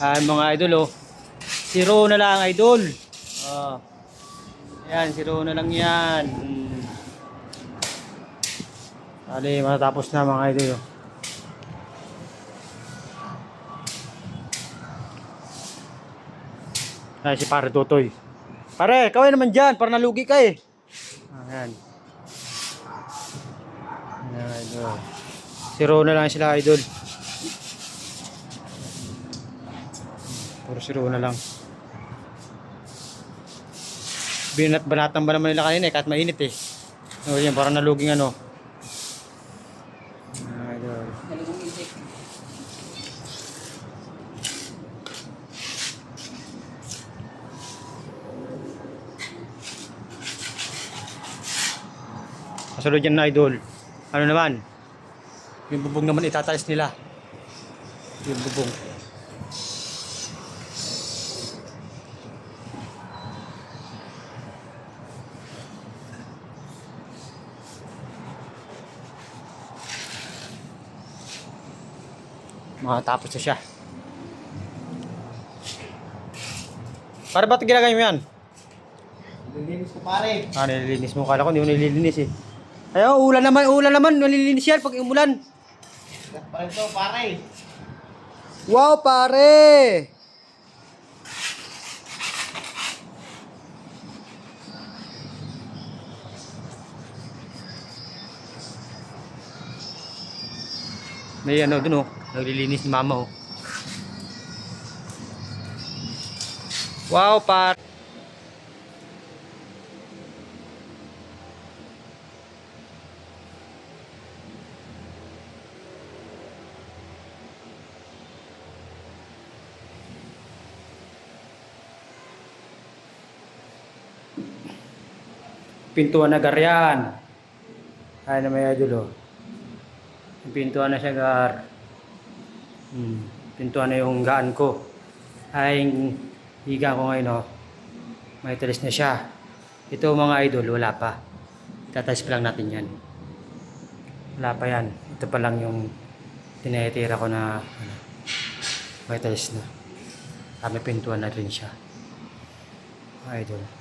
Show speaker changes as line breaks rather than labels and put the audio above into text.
Ayan mga idol oh. Zero na lang idol. Oh. Ayan, zero na lang yan. Hmm. Bali, matatapos na mga idol oh. Ayan si pare Totoy. Pare, kaway naman dyan, para nalugi ka eh. Ayan. Ayan, idol. Zero na lang sila idol. Puro zero na lang. Binat banatan ba naman nila kanina eh, kahit mainit eh. O yan, parang naluging ano.
Isip.
Kasunod yan na idol. Ano naman? Yung bubong naman itatalis nila. Yung bubong. Makatapos na siya. Para ba't ginagawa mo yan?
Lilinis ko pare.
Ah, nililinis mo. Kala ko hindi mo nililinis eh. Ayaw, ulan naman, ulan naman. Nalilinis yan pag umulan.
Gat pa rin to pare.
Wow, pare! May ano dun oh. Naglilinis ni mama oh. Wow, par. Pintuan na garyan. Ay na may idol oh. Pintuan na siya gar. Hmm. Pintuan na yung gaan ko. Ay higa ko ngayon oh. May talis na siya. Ito mga idol, wala pa. Tatalis pa lang natin yan. Wala pa yan. Ito pa lang yung tinetira ko na ano, may talis na. Ah, may pintuan na rin siya. Mga idol.